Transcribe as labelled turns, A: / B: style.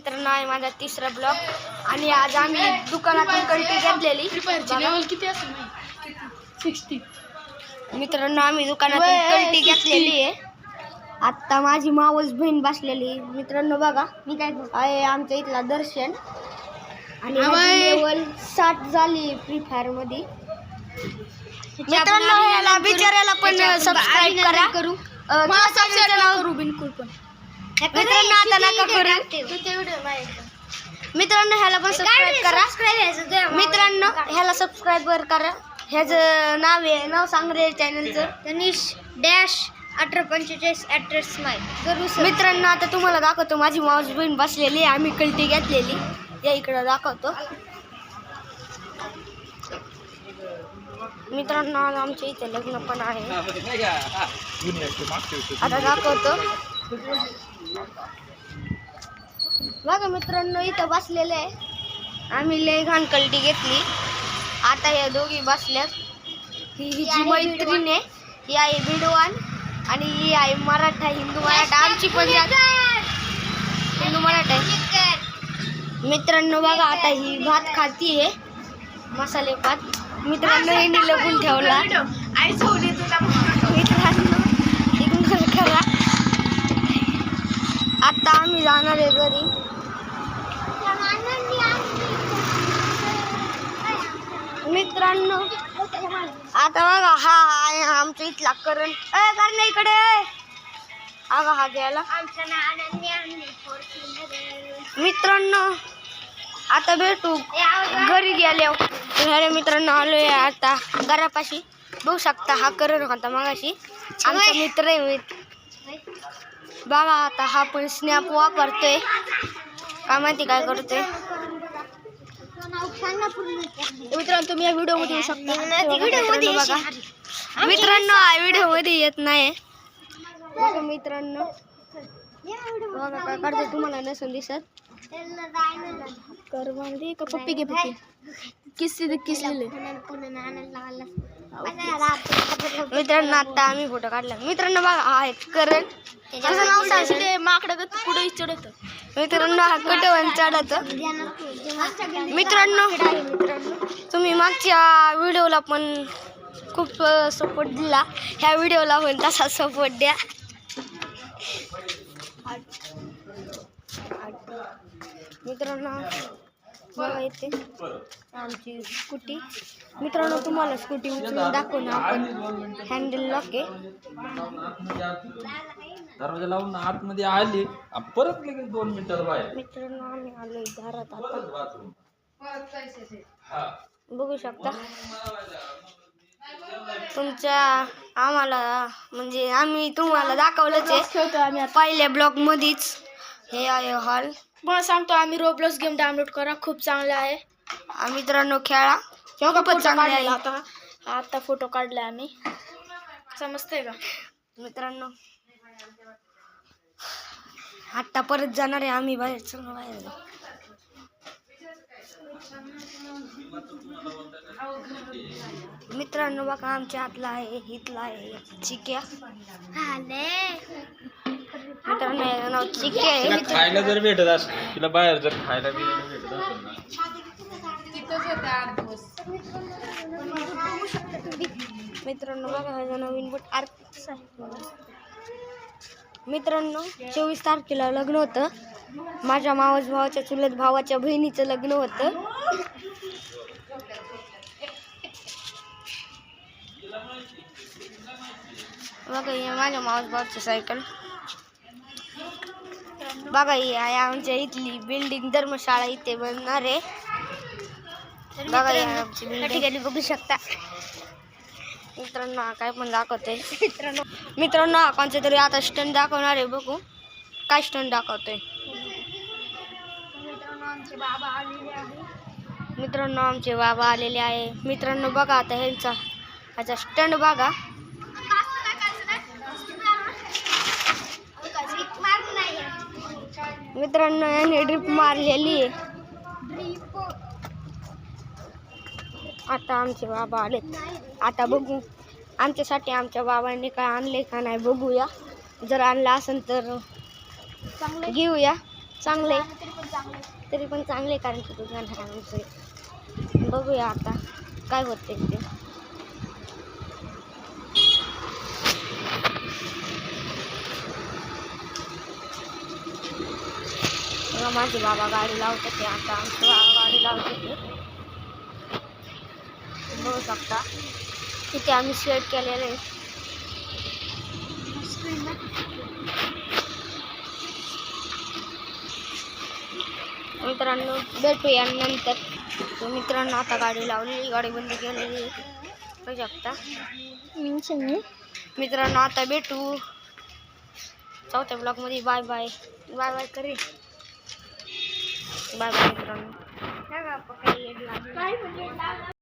A: मित्रांनो आहे माझा तिसरा ब्लॉग. आणि आज आम्ही दुकानातून कंटी घेतलेली.
B: किती सिक्स्टी
A: मित्रांनो आम्ही दुकानातून कंटी घेतलेली आहे. आता माझी मावस बहीण बसलेली. मित्रांनो बघा. मी काय आहे आमच्या इथला दर्शन. आणि. लेवल साठ झाली फ्री फायरमध्ये. मित्रांनो ह्याला पण सबस्क्राईब करा.
B: करू बिलकुल पण.
A: मित्रांनो आता नका करू. मित्रांनो ह्याला पण सबस्क्राईब करा. मित्रांनो ह्याला सबस्क्राईबर करा. ह्याचं नाव आहे नाव सांग रे चॅनलचं तनिष डॅश अठरा पंचेचाळीस ॲड्रेस माय मित्रांनो आता तुम्हाला दाखवतो माझी मावस बहीण बसलेली आहे. आम्ही कल्टी घेतलेली. या इकडं दाखवतो. मित्रांनो आज आमच्या इथे लग्न पण आहे. आता दाखवतो. बघा मित्रांनो इथं बसलेले आहे. आम्ही लय घाण कल्टी घेतली. आता या दोघी बसल्यात. ही हिची मैत्रीण आहे ही आहे बिडवान आणि ही आहे मराठा हिंदू मराठा. आमची पण जात हिंदू मराठा आहे. मित्रांनो बघा आता ही भात खाती आहे मसाले भात. मित्रांनो हिने लपून ठेवला.
B: आई सोडली तुला.
A: मित्रांनो इग्नोर करा मी जाणार आहे घरी. मित्रांनो आता बघा हा आहे आमच्या इथला करण. ए इकडे अगं हा घ्यायला मित्रांनो आता भेटू. घरी गेल्यावर ह्या मित्रांनो आलोय आता घरापाशी. बघू शकता हा करण होता मगाशी. आमचा मित्र आहे. बघा आता हा पण स्नॅप वापरतोय काय माहिती काय करतोय?
B: मित्रांनो तुम्ही या व्हिडिओ मध्ये येऊ शकता.
A: बघा. मित्रांनो हा व्हिडिओ मध्ये येत नाही. बघा मित्रांनो. बघा काय करते तुम्हाला नसून दिसत.
B: कर म्हणजे का पप्पी घे पप्पी. किस किस लिहिले
A: मित्रांनो आता आम्ही फोटो काढला. मित्रांनो बघा हा आहे करण. त्याचं नाव
B: माकडं पुढे चढत
A: मित्रांनो हा कटवण चढत. मित्रांनो तुम्ही मागच्या व्हिडिओला पण खूप सपोर्ट दिला. ह्या व्हिडिओला पण तसा सपोर्ट द्या. मित्रांनो बघा इथे. आमची स्कूटी. मित्रांनो तुम्हाला स्कूटी उचलून दाखवणार आपण हँडल लॉक आहे.
C: दरवाजा लावून आतमध्ये आली. परत लगेच दोन मिनिटात बाहेर.
A: मित्रांनो आम्ही आलोय घरात आता. बघू शकता. तुमच्या आम्हाला म्हणजे आम्ही तुम्हाला दाखवलंच आहे. पहिल्या ब्लॉग मध्येच हे आहे हॉल
B: मला सांगतो आम्ही रोब्लॉक्स गेम डाउनलोड करा खूप चांगले आहे.
A: मित्रांनो खेळा. खूपच
B: फोटो
A: चांगले
B: काढला
A: आहे.
B: आता. आता फोटो काढलाय आम्ही. समजतंय का?
A: मित्रांनो आता परत जाणार आहे आम्ही बाहेर चला बाहेर जाऊ. मित्रांनो बघा आमच्या हातला आहे हितला आहे चिक्या. मित्रांनो याचं नाव चिक्या
C: तिला
A: आहे
C: खायला जर भेटत असेल तिला बाहेर जर खायला भेटत असेल ना.
A: मित्रांनो बघा ह्याचा नवीन बट आहे मित्रांनो चोवीस तारखेला लग्न होतं. माझ्या मावस भावाच्या चुलत भावाच्या बहिणीचं लग्न होतं. बघा ही माझ्या मावस भावाची सायकल बघा ही आहे आमच्या इथली बिल्डिंग धर्मशाळा इथे बनणार आहे बघा ही आमची बिल्डिंग बघू शकता मित्रांनो हा काय पण दाखवते मित्रांनो मित्रांनो हा तरी आता स्टंट दाखवणार आहे बघू काय स्टंट दाखवतोय मित्रांनो आमचे बाबा आलेले आहे मित्रांनो बघा आता ह्यांचा ह्याचा स्टंट बघा मित्रांनो याने ड्रिप मारलेली. आहे आता आमचे बाबा आलेत. आता बघू. आमच्यासाठी आमच्या बाबांनी काय आणले का नाही बघूया. जर आणलं असेल तर घेऊया.
B: चांगले.
A: तरी पण चांगले कारण की दुकान बघूया आता काय होते ते बघा, माझे बाबा गाडी लावतात ते आता आमचे बाबा गाडी लावतात ते. बघू शकता. तिथे आम्ही शेड केलेले आहे. मित्रांनो भेटूया नंतर. मित्रांनो आता गाडी लावलेली गाडी बंद केलेली बघू शकता. मित्रांनो आता भेटू. चौथ्या ब्लॉकमध्ये बाय बाय. बाय बाय करे बाय बाय मित्रांनो काय